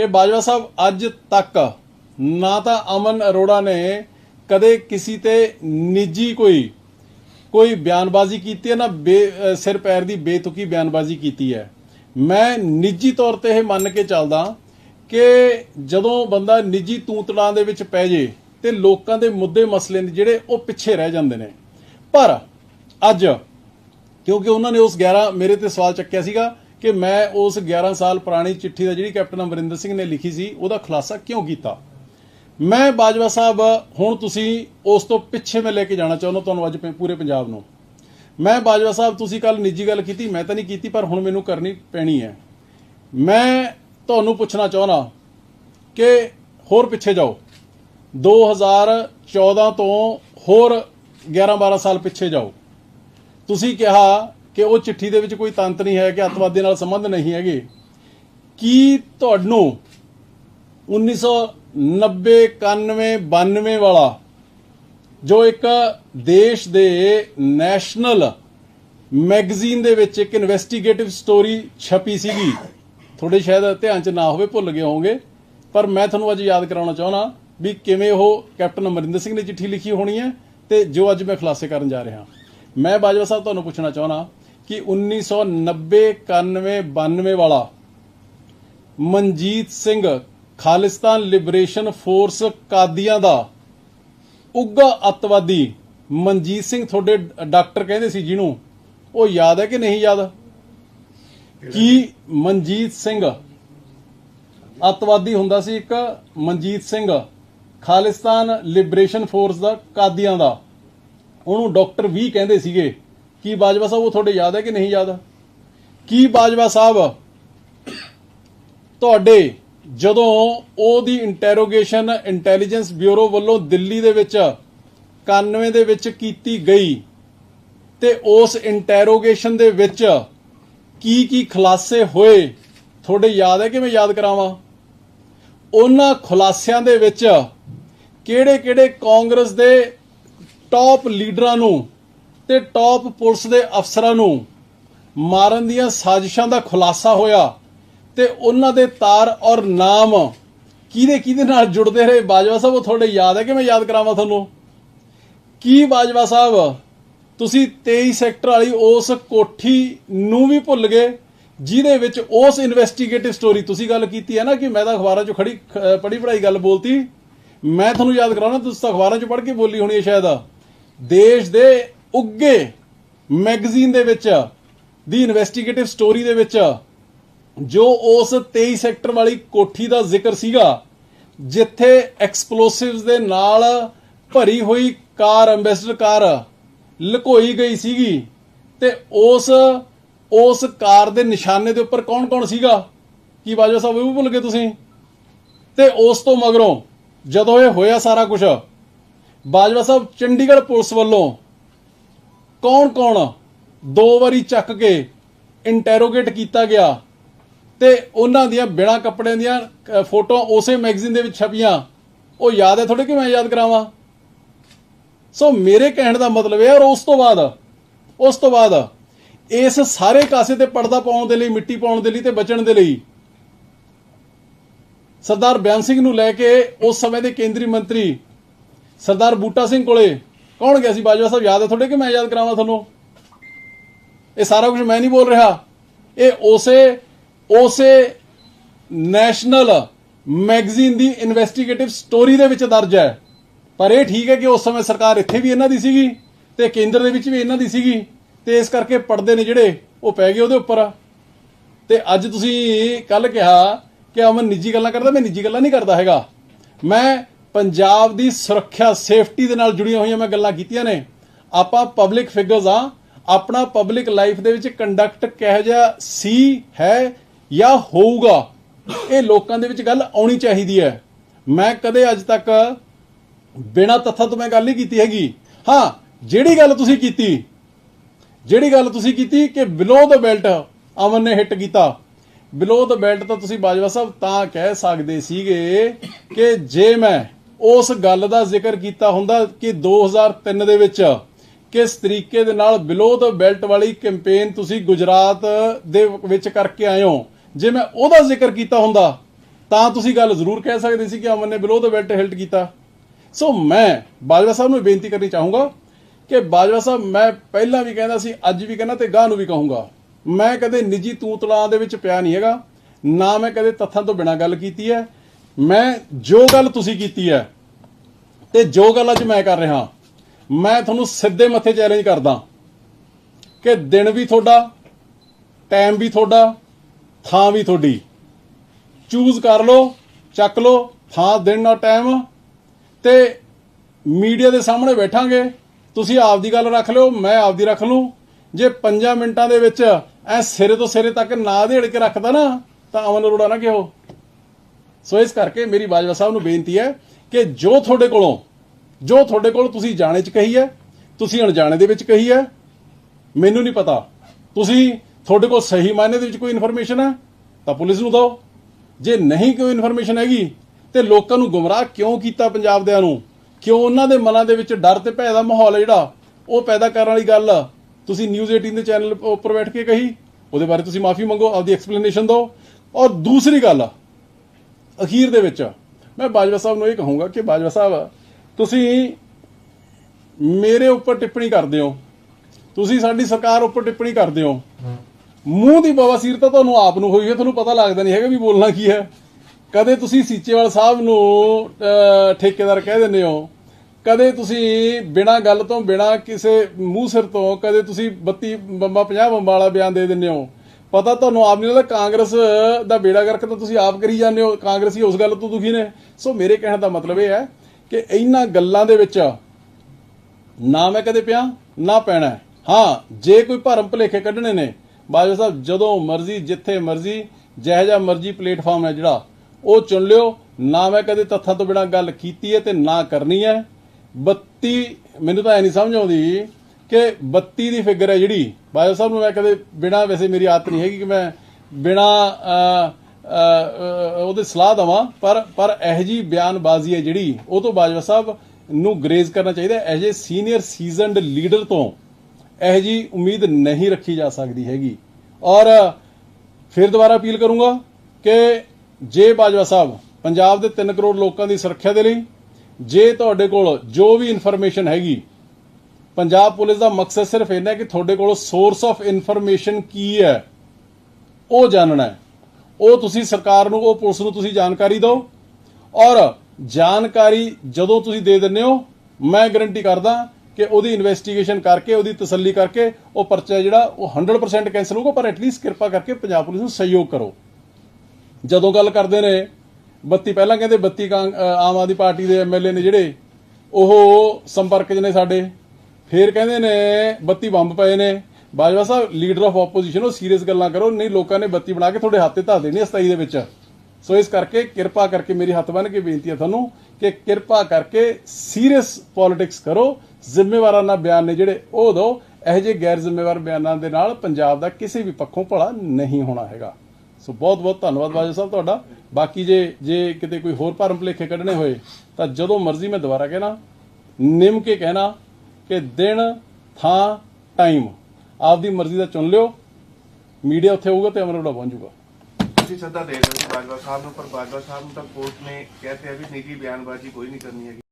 ਕਿ ਬਾਜਵਾ ਸਾਹਿਬ, ਅੱਜ ਤੱਕ ਨਾ ਤਾਂ ਅਮਨ ਅਰੋੜਾ ਨੇ ਕਦੇ ਕਿਸੇ ਤੇ ਨਿੱਜੀ ਕੋਈ ਕੋਈ ਬਿਆਨਬਾਜ਼ੀ ਕੀਤੀ ਹੈ, ਨਾ ਬੇ- ਸਿਰ ਪੈਰ ਦੀ ਬੇਤੁਕੀ ਬਿਆਨਬਾਜ਼ੀ ਕੀਤੀ ਹੈ। ਮੈਂ ਨਿੱਜੀ ਤੌਰ ਤੇ ਇਹ ਮੰਨ ਕੇ ਚੱਲਦਾ ਕਿ ਜਦੋਂ ਬੰਦਾ ਨਿੱਜੀ ਤੂਤੜਾਂ ਦੇ ਵਿੱਚ ਪੈ ਜੇ ਤੇ ਲੋਕਾਂ ਦੇ ਮੁੱਦੇ ਮਸਲੇ ਨੇ ਜਿਹੜੇ ਉਹ ਪਿੱਛੇ ਰਹਿ ਜਾਂਦੇ ਨੇ। ਪਰ ਅੱਜ, ਕਿਉਂਕਿ ਉਹਨਾਂ ਨੇ ਉਸ 11 ਮੇਰੇ ਤੇ ਸਵਾਲ ਚੱਕਿਆ ਸੀਗਾ ਕਿ ਮੈਂ ਉਸ 11 ਸਾਲ ਪੁਰਾਣੀ ਚਿੱਠੀ ਦਾ ਜਿਹੜੀ ਕੈਪਟਨ ਅਮਰਿੰਦਰ ਸਿੰਘ ਨੇ ਲਿਖੀ ਸੀ, ਉਹਦਾ ਖੁਲਾਸਾ ਕਿਉਂ ਕੀਤਾ? ਮੈਂ ਬਾਜਵਾ ਸਾਹਿਬ, ਹੁਣ ਤੁਸੀਂ ਉਸ ਤੋਂ ਪਿੱਛੇ ਮੈਂ ਲੈ ਕੇ ਜਾਣਾ ਚਾਹੁੰਦਾ, ਤੁਹਾਨੂੰ ਅੱਜ ਪ- ਪੂਰੇ ਪੰਜਾਬ ਨੂੰ। ਮੈਂ ਬਾਜਵਾ ਸਾਹਿਬ, ਤੁਸੀਂ ਕੱਲ ਨਿੱਜੀ ਗੱਲ ਕੀਤੀ, ਮੈਂ ਤਾਂ ਨਹੀਂ ਕੀਤੀ, ਪਰ ਹੁਣ ਮੈਨੂੰ ਕਰਨੀ ਪੈਣੀ ਹੈ। ਮੈਂ ਤੁਹਾਨੂੰ ਪੁੱਛਣਾ ਚਾਹੁੰਦਾ ਕਿ ਹੋਰ ਪਿੱਛੇ ਜਾਓ। 2014 ਤੋਂ ਹੋਰ 11 12 ਸਾਲ ਪਿੱਛੇ ਜਾਓ। ਤੁਸੀਂ ਕਿਹਾ ਕਿ ਉਹ ਚਿੱਠੀ ਦੇ ਵਿੱਚ ਕੋਈ ਤੰਤ ਨਹੀਂ ਹੈ ਕਿ ਅੱਤਵਾਦੀ ਨਾਲ ਸੰਬੰਧ ਨਹੀਂ ਹੈਗੇ। ਕੀ ਤੁਹਾਨੂੰ 1990 91 92 ਵਾਲਾ ਜੋ ਇੱਕ ਦੇਸ਼ ਦੇ ਨੈਸ਼ਨਲ ਮੈਗਜ਼ੀਨ ਦੇ ਵਿੱਚ ਇੱਕ ਇਨਵੈਸਟੀਗੇਟਿਵ ਸਟੋਰੀ ਛਪੀ ਸੀਗੀ, ਤੁਹਾਡੇ ਸ਼ਾਇਦ ਧਿਆਨ 'ਚ ਨਾ ਹੋਵੇ, ਭੁੱਲ ਗਏ ਹੋਵੋਗੇ, ਪਰ ਮੈਂ ਤੁਹਾਨੂੰ ਅੱਜ ਯਾਦ ਕਰਾਉਣਾ ਚਾਹੁੰਦਾ ਵੀ ਕਿਵੇਂ ਉਹ ਕੈਪਟਨ ਅਮਰਿੰਦਰ ਸਿੰਘ ਨੇ ਚਿੱਠੀ ਲਿਖੀ ਹੋਣੀ ਹੈ ਤੇ ਜੋ ਅੱਜ ਮੈਂ ਖੁਲਾਸੇ ਕਰਨ ਜਾ ਰਿਹਾ। ਮੈਂ ਬਾਜਵਾ ਸਾਹਿਬ ਤੁਹਾਨੂੰ ਪੁੱਛਣਾ ਚਾਹੁੰਦਾ ਕਿ 1990 91 92 ਵਾਲਾ ਮਨਜੀਤ ਸਿੰਘ ਖਾਲਿਸਤਾਨ ਲਿਬਰੇਸ਼ਨ ਫੋਰਸ ਕਾਦੀਆਂ ਦਾ ਉੱਗਾ ਅੱਤਵਾਦੀ ਮਨਜੀਤ ਸਿੰਘ ਤੁਹਾਡੇ ਡਾਕਟਰ ਕਹਿੰਦੇ ਸੀ ਜਿਹਨੂੰ, ਉਹ ਯਾਦ ਹੈ ਕਿ ਨਹੀਂ ਯਾਦ? ਕੀ ਮਨਜੀਤ ਸਿੰਘ ਅੱਤਵਾਦੀ ਹੁੰਦਾ ਸੀ ਇੱਕ ਮਨਜੀਤ ਸਿੰਘ ਖਾਲਿਸਤਾਨ ਲਿਬਰੇਸ਼ਨ ਫੋਰਸ ਦਾ ਕਾਦੀਆਂ ਦਾ? ਉਹਨੂੰ ਡਾਕਟਰ ਵੀ ਕਹਿੰਦੇ ਸੀਗੇ। ਕੀ ਬਾਜਵਾ ਸਾਹਿਬ, ਉਹ ਤੁਹਾਡੇ ਯਾਦ ਹੈ ਕਿ ਨਹੀਂ ਯਾਦ? ਕੀ ਬਾਜਵਾ ਸਾਹਿਬ, ਤੁਹਾਡੇ ਜਦੋਂ ਉਹਦੀ ਇੰਟਰੋਗੇਸ਼ਨ ਇੰਟੈਲੀਜੈਂਸ ਬਿਊਰੋ ਵੱਲੋਂ ਦਿੱਲੀ ਦੇ ਵਿੱਚ 91 ਦੇ ਵਿੱਚ ਕੀਤੀ ਗਈ ਤੇ ਉਸ ਇੰਟਰੋਗੇਸ਼ਨ ਦੇ ਵਿੱਚ ਕੀ ਕੀ ਖੁਲਾਸੇ ਹੋਏ? ਤੁਹਾਡੇ ਯਾਦ ਹੈ ਕਿ ਮੈਂ ਯਾਦ ਕਰਾਵਾਂ? ਉਹਨਾਂ ਖੁਲਾਸਿਆਂ ਦੇ ਵਿੱਚ ਕਿਹੜੇ-ਕਿਹੜੇ ਕਾਂਗਰਸ ਦੇ ਟਾਪ ਲੀਡਰਾਂ ਨੂੰ ਤੇ ਟਾਪ ਪੁਲਿਸ ਦੇ ਅਫਸਰਾਂ ਨੂੰ ਮਾਰਨ ਦੀਆਂ ਸਾਜ਼ਿਸ਼ਾਂ ਦਾ ਖੁਲਾਸਾ ਹੋਇਆ ਤੇ ਉਹਨਾਂ ਦੇ ਤਾਰ ਔਰ ਨਾਮ ਕਿਹਦੇ ਕਿਹਦੇ ਨਾਲ ਜੁੜਦੇ ਰਹੇ? ਬਾਜਵਾ ਸਾਹਿਬ, ਉਹ ਤੁਹਾਡੇ ਯਾਦ ਹੈ ਕਿ ਮੈਂ ਯਾਦ ਕਰਾਵਾਂ ਤੁਹਾਨੂੰ? ਕੀ ਬਾਜਵਾ ਸਾਹਿਬ, ਤੁਸੀਂ 23 ਸੈਕਟਰ ਵਾਲੀ ਉਸ ਕੋਠੀ ਨੂੰ ਵੀ ਭੁੱਲ ਗਏ, ਜਿਹਦੇ ਵਿੱਚ ਉਸ ਇਨਵੈਸਟੀਗੇਟਿਵ ਸਟੋਰੀ ਤੁਸੀਂ ਗੱਲ ਕੀਤੀ ਹੈ ਨਾ ਕਿ ਮੈਂ ਤਾਂ ਅਖਬਾਰਾਂ 'ਚ ਖੜੀ, ਖ- ਪੜ੍ਹੀ ਪੜਾਈ ਗੱਲ ਬੋਲਤੀ। ਮੈਂ ਤੁਹਾਨੂੰ ਯਾਦ ਕਰਾਉਣਾ, ਤੁਸੀਂ ਤਾਂ ਅਖਬਾਰਾਂ 'ਚ ਪੜ੍ਹ ਕੇ ਬੋਲੀ ਹੋਣੀ ਹੈ ਸ਼ਾਇਦ। ਦੇਸ਼ ਦੇ ਉੱਗੇ ਮੈਗਜ਼ੀਨ ਦੇ ਵਿੱਚ, ਦੀ ਇਨਵੈਸਟੀਗੇਟਿਵ ਸਟੋਰੀ ਦੇ ਵਿੱਚ, ਜੋ ਉਸ 23 ਸੈਕਟਰ ਵਾਲੀ ਕੋਠੀ ਦਾ ਜ਼ਿਕਰ ਸੀਗਾ, ਜਿੱਥੇ ਐਕਸਪਲੋਸਿਵਸ ਦੇ ਨਾਲ ਭਰੀ ਹੋਈ ਕਾਰ ਐਂਬੈਸਡਰ ਕਾਰ ਲੁਕੋਈ ਗਈ ਸੀਗੀ, ਤੇ ਉਸ ਉਸ ਕਾਰ ਦੇ ਨਿਸ਼ਾਨੇ ਦੇ ਉੱਪਰ ਕੌਣ-ਕੌਣ ਸੀਗਾ? ਕੀ ਬਾਜਵਾ ਸਾਹਿਬ ਇਹ ਵੀ ਭੁੱਲ ਗਏ ਤੁਸੀਂ? ਤੇ ਉਸ ਤੋਂ ਮਗਰੋਂ ਜਦੋਂ ਇਹ ਹੋਇਆ ਸਾਰਾ ਕੁਝ ਬਾਜਵਾ ਸਾਹਿਬ ਚੰਡੀਗੜ੍ਹ ਪੁਲਿਸ ਵੱਲੋਂ ਕੌਣ-ਕੌਣ ਦੋ ਵਾਰੀ ਚੱਕ ਕੇ ਇੰਟਰੋਗੇਟ ਕੀਤਾ ਗਿਆ ਤੇ ਉਹਨਾਂ ਦੀਆਂ ਬਿਨਾ ਕੱਪੜਿਆਂ ਦੀਆਂ ਅ, ਫੋਟੋਆਂ ਉਸੇ ਮੈਗਜ਼ੀਨ ਦੇ ਵਿੱਚ ਛਪੀਆਂ। ਉਹ ਯਾਦ ਹੈ ਥੋੜੇ ਕਿ ਮੈਂ ਯਾਦ ਕਰਾਵਾਂ? ਸੋ ਮੇਰੇ ਕਹਿਣ ਦਾ ਮਤਲਬ ਇਹ ਔਰ ਉਸ ਤੋਂ ਬਾਅਦ ਉਸ ਤੋਂ ਬਾਅਦ ਇਸ ਸਾਰੇ ਕਾਸੇ ਤੇ ਪਰਦਾ ਪਾਉਣ ਦੇ ਲਈ ਮਿੱਟੀ ਪਾਉਣ ਦੇ ਲਈ ਤੇ ਬਚਣ ਦੇ ਲਈ ਸਰਦਾਰ ਬਿਆਨ ਸਿੰਘ ਨੂੰ ਲੈ ਕੇ ਉਸ ਸਮੇਂ ਦੇ ਕੇਂਦਰੀ ਮੰਤਰੀ ਸਰਦਾਰ ਬੂਟਾ ਸਿੰਘ ਕੋਲੇ ਕੌਣ ਗਿਆ ਸੀ? ਬਾਜਵਾ ਸਾਹਿਬ ਯਾਦ ਹੈ ਤੁਹਾਡੇ ਕਿ ਮੈਂ ਯਾਦ ਕਰਾਵਾਂ ਤੁਹਾਨੂੰ? ਇਹ ਸਾਰਾ ਕੁਝ ਮੈਂ ਨਹੀਂ ਬੋਲ ਰਿਹਾ। ਇਹ ਉਸੇ ਉਸੇ ਨੈਸ਼ਨਲ ਮੈਗਜ਼ੀਨ ਦੀ ਇਨਵੈਸਟੀਗੇਟਿਵ ਸਟੋਰੀ ਦੇ ਵਿੱਚ ਦਰਜ ਹੈ। ਪਰ ਇਹ ਠੀਕ ਹੈ ਕਿ ਉਸ ਸਮੇਂ ਸਰਕਾਰ ਇੱਥੇ ਵੀ ਇਹਨਾਂ ਦੀ ਸੀਗੀ ਤੇ ਕੇਂਦਰ ਦੇ ਵਿੱਚ ਵੀ ਇਹਨਾਂ ਦੀ ਸੀਗੀ ਤੇ ਇਸ ਕਰਕੇ ਪਰਦੇ ਨੇ ਜਿਹੜੇ ਉਹ ਪੈ ਗਏ ਉਹਦੇ ਉੱਪਰ। ਤੇ ਅੱਜ ਤੁਸੀਂ ਕੱਲ ਕਿਹਾ ਕਿ ਅਮਨ ਨਿੱਜੀ ਗੱਲਾਂ ਕਰਦਾ, ਮੈਂ ਨਿੱਜੀ ਗੱਲਾਂ ਨਹੀਂ ਕਰਦਾ ਹੈਗਾ। ਮੈਂ ਪੰਜਾਬ ਦੀ ਸੁਰੱਖਿਆ, ਸੇਫਟੀ ਦੇ ਨਾਲ ਜੁੜੀਆਂ ਹੋਈਆਂ ਮੈਂ ਗੱਲਾਂ ਕੀਤੀਆਂ ਨੇ। ਆਪਾਂ ਪਬਲਿਕ ਫਿਗਰਸ ਆ ਆਪਣਾ ਪਬਲਿਕ ਲਾਈਫ ਦੇ ਵਿੱਚ ਕੰਡਕਟ ਕਿਹੋ ਜਿਹਾ ਸੀ, ਹੈ ਜਾਂ ਹੋਊਗਾ, ਇਹ ਲੋਕਾਂ ਦੇ ਵਿੱਚ ਗੱਲ ਆਉਣੀ ਚਾਹੀਦੀ ਹੈ। ਮੈਂ ਕਦੇ ਅੱਜ ਤੱਕ ਬਿਨਾਂ ਤੱਥਾਂ ਤੋਂ ਮੈਂ ਗੱਲ ਨਹੀਂ ਕੀਤੀ ਹੈਗੀ। ਹਾਂ, ਜਿਹੜੀ ਗੱਲ ਤੁਸੀਂ ਕੀਤੀ, ਜਿਹੜੀ ਗੱਲ ਤੁਸੀਂ ਕੀਤੀ ਕਿ ਬਿਲੋ ਦ ਬੈਲਟ ਅਮਨ ਨੇ ਹਿੱਟ ਕੀਤਾ। ਬਿਲੋ ਦ ਬੈਲਟ ਤਾਂ ਤੁਸੀਂ ਬਾਜਵਾ ਸਾਹਿਬ ਤਾਂ ਕਹਿ ਸਕਦੇ ਸੀਗੇ ਕਿ ਜੇ ਮੈਂ ਉਸ ਗੱਲ ਦਾ ਜ਼ਿਕਰ ਕੀਤਾ ਹੁੰਦਾ ਕਿ 2003 ਦੇ ਵਿੱਚ ਕਿਸ ਤਰੀਕੇ ਦੇ ਨਾਲ ਬਿਲੋ ਦ ਬੈਲਟ ਵਾਲੀ ਕੈਂਪੇਨ ਤੁਸੀਂ ਗੁਜਰਾਤ ਦੇ ਵਿੱਚ ਕਰਕੇ ਆਏ ਹੋ? ਜੇ ਮੈਂ ਉਹਦਾ ਜ਼ਿਕਰ ਕੀਤਾ ਹੁੰਦਾ, ਤਾਂ ਤੁਸੀਂ ਗੱਲ ਜ਼ਰੂਰ ਕਹਿ ਸਕਦੇ ਸੀ ਕਿ ਅਮਨ ਨੇ ਬਿਲੋ ਦ ਬੈਲਟ ਹਿਲਟ ਕੀਤਾ। ਸੋ ਮੈਂ ਬਾਜਵਾ ਸਾਹਿਬ ਨੂੰ ਬੇਨਤੀ ਕਰਨੀ ਚਾਹੂੰਗਾ ਕਿ ਬਾਜਵਾ ਸਾਹਿਬ, ਮੈਂ ਪਹਿਲਾਂ ਵੀ ਕਹਿੰਦਾ ਸੀ, ਅੱਜ ਵੀ ਕਹਿੰਦਾ ਤੇ ਗਾਹ ਨੂੰ ਵੀ ਕਹੂੰਗਾ। ਮੈਂ ਕਦੇ ਨਿੱਜੀ ਤੂਤਲਾਂ ਦੇ ਵਿੱਚ ਪਿਆ ਨਹੀਂ ਹੈਗਾ, ਨਾ ਮੈਂ ਕਦੇ ਤੱਥਾਂ ਤੋਂ ਬਿਨਾਂ ਗੱਲ ਕੀਤੀ ਹੈ। ਮੈਂ ਜੋ ਗੱਲ ਤੁਸੀਂ ਕੀਤੀ ਹੈ ਤੇ ਜੋ ਗੱਲ ਅੱਜ ਮੈਂ ਕਰ ਰਿਹਾ, ਮੈਂ ਤੁਹਾਨੂੰ ਸਿੱਧੇ ਮੱਥੇ ਚੈਲੰਜ ਕਰਦਾ ਕਿ ਦਿਨ ਵੀ ਤੁਹਾਡਾ ਟਾਈਮ ਵੀ ਤੁਹਾਡਾ, ਥਾਂ ਵੀ ਤੁਹਾਡੀ। ਚੂਜ਼ ਕਰ ਲਓ, ਚੱਕ ਲਓ, ਥਾਂ, ਦਿਨ ਨਾਲ ਟਾਈਮ ਤੇ ਮੀਡੀਆ ਦੇ ਸਾਹਮਣੇ ਬੈਠਾਂਗੇ, ਤੁਸੀਂ ਆਪਦੀ ਗੱਲ ਰੱਖ ਲਿਓ, ਮੈਂ ਆਪਦੀ ਰੱਖ ਲੂੰ। ਜੇ 5 ਮਿੰਟਾਂ ਦੇ ਵਿੱਚ ਐ ਸਿਰੇ ਤੋਂ ਸਿਰੇ ਤੱਕ ਨਾ ਦੇੜ ਕੇ ਰੱਖਦਾ ਨਾ, ਤਾਂ ਅਮਨ ਅਰੋੜਾ ਨਾ ਕਿਹੋ। ਸੋ ਇਸ ਕਰਕੇ ਮੇਰੀ ਬਾਜਵਾ ਸਾਹਿਬ ਨੂੰ ਬੇਨਤੀ ਹੈ ਕਿ ਜੋ ਤੁਹਾਡੇ ਕੋਲੋਂ, ਜੋ ਤੁਹਾਡੇ ਕੋਲ ਤੁਸੀਂ ਜਾਣੇ ਚ ਕਹੀ ਹੈ, ਤੁਸੀਂ ਅਣਜਾਣੇ ਦੇ ਵਿੱਚ ਕਹੀ ਹੈ, ਮੈਨੂੰ ਨਹੀਂ ਪਤਾ। ਤੁਸੀਂ ਤੁਹਾਡੇ ਕੋਲ ਸਹੀ ਮਾਇਨੇ ਦੇ ਵਿੱਚ ਕੋਈ ਇਨਫੋਰਮੇਸ਼ਨ ਹੈ, ਤਾਂ ਪੁਲਿਸ ਨੂੰ ਦਿਓ। ਜੇ ਨਹੀਂ ਕੋਈ ਇਨਫੋਰਮੇਸ਼ਨ ਹੈਗੀ, ਤੇ ਲੋਕਾਂ ਨੂੰ ਗੁੰਮਰਾਹ ਕਿਉਂ ਕੀਤਾ ਪੰਜਾਬ ਦਿਆਂ ਨੂੰ? ਕਿਉਂ ਉਹਨਾਂ ਦੇ ਮਨਾਂ ਦੇ ਵਿੱਚ ਡਰ ਤੇ ਭੈ ਦਾ ਮਾਹੌਲ ਹੈ ਜਿਹੜਾ? ਉਹ ਪੈਦਾ ਕਰਨ ਵਾਲੀ ਗੱਲ, ਤੁਸੀਂ ਨਿਊਜ਼ 18 ਦੇ ਚੈਨਲ ਉੱਪਰ ਬੈਠ ਕੇ ਕਹੀ, ਉਹਦੇ ਬਾਰੇ ਤੁਸੀਂ ਮਾਫੀ ਮੰਗੋ, ਆਪਦੀ ਐਕਸਪਲੇਨੇਸ਼ਨ ਦਿਓ। ਔਰ ਦੂਸਰੀ ਗੱਲ ਅਖੀਰ ਦੇ ਵਿੱਚ। ਮੈਂ ਬਾਜਵਾ ਸਾਹਿਬ ਨੂੰ ਇਹ ਕਹੂੰਗਾ ਕਿ ਬਾਜਵਾ ਸਾਹਿਬ, ਤੁਸੀਂ ਮੇਰੇ ਉੱਪਰ ਟਿੱਪਣੀ ਕਰਦੇ ਹੋ। ਤੁਸੀਂ ਸਾਡੀ ਸਰਕਾਰ ਉੱਪਰ ਟਿੱਪਣੀ ਕਰਦੇ ਹੋ। ਮੂੰਹ ਦੀ ਬਵਾਸੀਰ ਤਾਂ ਤੁਹਾਨੂੰ ਆਪ ਨੂੰ ਹੋਈ ਹੈ, ਤੁਹਾਨੂੰ ਪਤਾ ਲੱਗਦਾ ਨਹੀਂ ਹੈਗਾ ਵੀ ਬੋਲਣਾ ਕੀ ਹੈ। ਕਦੇ ਤੁਸੀਂ ਸੀਚੇਵਾਲ ਸਾਹਿਬ ਨੂੰ ਠੇਕੇਦਾਰ ਕਹਿ ਦਿੰਦੇ ਹੋ। ਕਦੇ ਤੁਸੀਂ ਬਿਨਾਂ ਗੱਲ ਤੋਂ, ਬਿਨਾਂ ਕਿਸੇ ਮੂੰਹ ਸਿਰ ਤੋਂ, ਕਦੇ ਤੁਸੀਂ 32 ਬੰਬਾ 50 ਬੰਬਾਂ ਵਾਲਾ ਬਿਆਨ ਦੇ ਦਿੰਦੇ ਹੋ। ਪਤਾ ਤੁਹਾਨੂੰ ਆਪ ਨਹੀਂ ਲੱਗਦਾ ਕਾਂਗਰਸ ਦਾ ਬੇੜਾ ਗਰਕ ਤਾਂ ਤੁਸੀਂ ਆਪ ਕਰੀ ਜਾਂਦੇ ਹੋ, ਕਾਂਗਰਸੀ ਉਸ ਗੱਲ ਤੋਂ ਦੁਖੀ ਨੇ। ਸੋ ਮੇਰੇ ਕਹਿਣ ਦਾ ਮਤਲਬ ਇਹ ਹੈ ਕਿ ਇਹਨਾਂ ਗੱਲਾਂ ਦੇ ਵਿੱਚ ਨਾ ਮੈਂ ਕਦੇ ਪਿਆ, ਨਾ ਪੈਣਾ ਹਾਂ। ਜੇ ਕੋਈ ਭਰਮ ਭੁਲੇਖੇ ਕੱਢਣੇ ਨੇ, ਬਾਜਵਾ ਸਾਹਿਬ, ਜਦੋਂ ਮਰਜ਼ੀ, ਜਿੱਥੇ ਮਰਜ਼ੀ, ਜਿਹੋ ਜਿਹਾ ਮਰਜ਼ੀ ਪਲੇਟਫਾਰਮ ਹੈ ਜਿਹੜਾ, ਉਹ ਚੁਣ ਲਿਓ। ਨਾ ਮੈਂ ਕਦੇ ਤੱਥਾਂ ਤੋਂ ਬਿਨਾਂ ਗੱਲ ਕੀਤੀ ਹੈ ਤੇ ਨਾ ਕਰਨੀ ਹੈ। 32 ਮੈਨੂੰ ਤਾਂ ਐ ਨਹੀਂ ਸਮਝ ਆਉਂਦੀ ਕਿ 32 ਦੀ ਫਿਗਰ ਹੈ ਜਿਹੜੀ ਬਾਜਵਾ ਸਾਹਿਬ ਨੂੰ ਮੈਂ ਕਦੇ ਬਿਨਾਂ ਵੈਸੇ ਮੇਰੀ ਆਦਤ ਨਹੀਂ ਹੈਗੀ ਕਿ ਮੈਂ ਬਿਨਾਂ ਅ, ਉਹਦੇ ਸਲਾਹ ਦਵਾਂ ਪਰ ਪਰ ਇਹ ਜੀ ਬਿਆਨਬਾਜ਼ੀ ਹੈ ਜਿਹੜੀ ਉਹ ਤੋਂ ਬਾਜਵਾ ਸਾਹਿਬ ਨੂੰ ਗਰੇਜ਼ ਕਰਨਾ ਚਾਹੀਦਾ as a senior seasoned leader ਤੋਂ ਇਹ ਜੀ ਉਮੀਦ ਨਹੀਂ ਰੱਖੀ ਜਾ ਸਕਦੀ ਹੈਗੀ। ਔਰ ਫਿਰ ਦੁਬਾਰਾ ਅਪੀਲ ਕਰੂੰਗਾ ਕਿ ਜੇ ਬਾਜਵਾ ਸਾਹਿਬ ਪੰਜਾਬ ਦੇ 3 ਕਰੋੜ ਲੋਕਾਂ ਦੀ ਸੁਰੱਖਿਆ ਦੇ ਲਈ ਜੇ ਤੁਹਾਡੇ ਕੋਲ ਜੋ ਵੀ ਇਨਫੋਰਮੇਸ਼ਨ ਹੈਗੀ ਪੰਜਾਬ ਪੁਲਿਸ ਦਾ ਮਕਸਦ ਸਿਰਫ ਇਹਨਾਂ ਕਿ ਤੁਹਾਡੇ ਕੋਲ ਸੋਰਸ ਆਫ ਇਨਫੋਰਮੇਸ਼ਨ ਕੀ ਹੈ? ਉਹ ਜਾਣਨਾ ਹੈ। ਉਹ ਤੁਸੀਂ ਸਰਕਾਰ ਨੂੰ, ਉਹ ਪੁਲਿਸ ਨੂੰ ਤੁਸੀਂ ਜਾਣਕਾਰੀ ਦਿਓ। ਔਰ ਜਾਣਕਾਰੀ ਜਦੋਂ ਤੁਸੀਂ ਦੇ ਦਿੰਦੇ ਹੋ, ਮੈਂ ਗਾਰੰਟੀ ਕਰਦਾ ਕਿ ਉਹਦੀ ਇਨਵੈਸਟੀਗੇਸ਼ਨ ਕਰਕੇ, ਉਹਦੀ ਤਸੱਲੀ ਕਰਕੇ, ਉਹ ਪਰਚਾ ਜਿਹੜਾ, ਉਹ 100% ਕੈਂਸਲ ਹੋਊਗਾ, ਪਰ ਐਟਲੀਸਟ ਕਿਰਪਾ ਕਰਕੇ ਪੰਜਾਬ ਪੁਲਿਸ ਨੂੰ ਸਹਿਯੋਗ ਕਰੋ। ਜਦੋਂ ਗੱਲ ਕਰਦੇ ਨੇ 32 ਪਹਿਲਾਂ ਕਹਿੰਦੇ 32 ਕਾਂ- ਆਮ ਆਦਮੀ ਪਾਰਟੀ ਦੇ ਐਮਐਲਏ ਨੇ ਜਿਹੜੇ, ਉਹ ਸੰਪਰਕ 'ਚ ਨੇ ਸਾਡੇ। ਫੇਰ ਕਹਿੰਦੇ ਨੇ 32 ਬੰਬ ਪਏ ਨੇ। ਬਾਜਵਾ ਸਾਹਿਬ ਲੀਡਰ ਆਫ ਆਪੋਜੀਸ਼ਨ ਉਹ ਸੀਰੀਅਸ ਗੱਲਾਂ ਕਰੋ। ਨਹੀਂ, ਲੋਕਾਂ ਨੇ 32 ਬਣਾ ਕੇ ਤੁਹਾਡੇ ਹੱਥ ਤੇ ਧਾ ਦੇਣੀ 27 ਦੇ ਵਿੱਚ। ਸੋ ਇਸ ਕਰਕੇ ਕਿਰਪਾ ਕਰਕੇ ਮੇਰੀ ਹੱਥ ਬੰਨ ਕੇ ਬੇਨਤੀ ਹੈ ਤੁਹਾਨੂੰ ਕਿ ਕਿਰਪਾ ਕਰਕੇ ਸੀਰੀਅਸ ਪੋਲਿਟਿਕਸ ਕਰੋ। ਜ਼ਿੰਮੇਵਾਰਾਨਾ ਬਿਆਨ ਨੇ ਜਿਹੜੇ, ਉਹ ਦਿਓ ਇਹੋ ਜਿਹੇ ਗੈਰ ਜ਼ਿੰਮੇਵਾਰ ਬਿਆਨਾਂ ਦੇ ਨਾਲ ਪੰਜਾਬ ਦਾ ਕਿਸੇ ਵੀ ਪੱਖੋਂ ਭਲਾ ਨਹੀਂ ਹੋਣਾ ਹੈਗਾ। ਸੋ ਬਹੁਤ ਬਹੁਤ ਧੰਨਵਾਦ ਬਾਜਵਾ ਸਾਹਿਬ ਤੁਹਾਡਾ। ਬਾਕੀ ਜੇ ਜੇ ਕਿਤੇ ਕੋਈ ਹੋਰ ਭਰਮ ਭੁਲੇਖੇ ਕੱਢਣੇ ਹੋਏ, ਤਾਂ ਜਦੋਂ ਮਰਜ਼ੀ ਮੈਂ ਦੁਬਾਰਾ ਕਹਿਣਾ, ਨਿਮ ਕੇ ਕਹਿਣਾ ਕਿ ਦਿਨ, ਥਾਂ, ਟਾਈਮ। ਆਪਦੀ ਮਰਜ਼ੀ ਦਾ ਚੁਣ ਲਿਓ। ਮੀਡੀਆ ਉੱਥੇ ਹੋਊਗਾ ਤੇ ਅਮਰੋੜਾ ਪਹੁੰਚੂਗਾ ਤੁਸੀਂ ਸੱਦਾ ਦੇ ਰਹੇ ਹੋ ਬਾਜਵਾ ਸਾਹਿਬ ਨੂੰ, ਪਰ ਬਾਜਵਾ ਸਾਹਿਬ ਨੂੰ ਤਾਂ ਕੋਰਟ ਨੇ ਕਹਿ ਦਿੱਤਾ ਵੀ ਨਿੱਜੀ ਬਿਆਨਬਾਜ਼ੀ ਕੋਈ ਨਹੀਂ ਕਰਨੀ ਹੈਗੀ।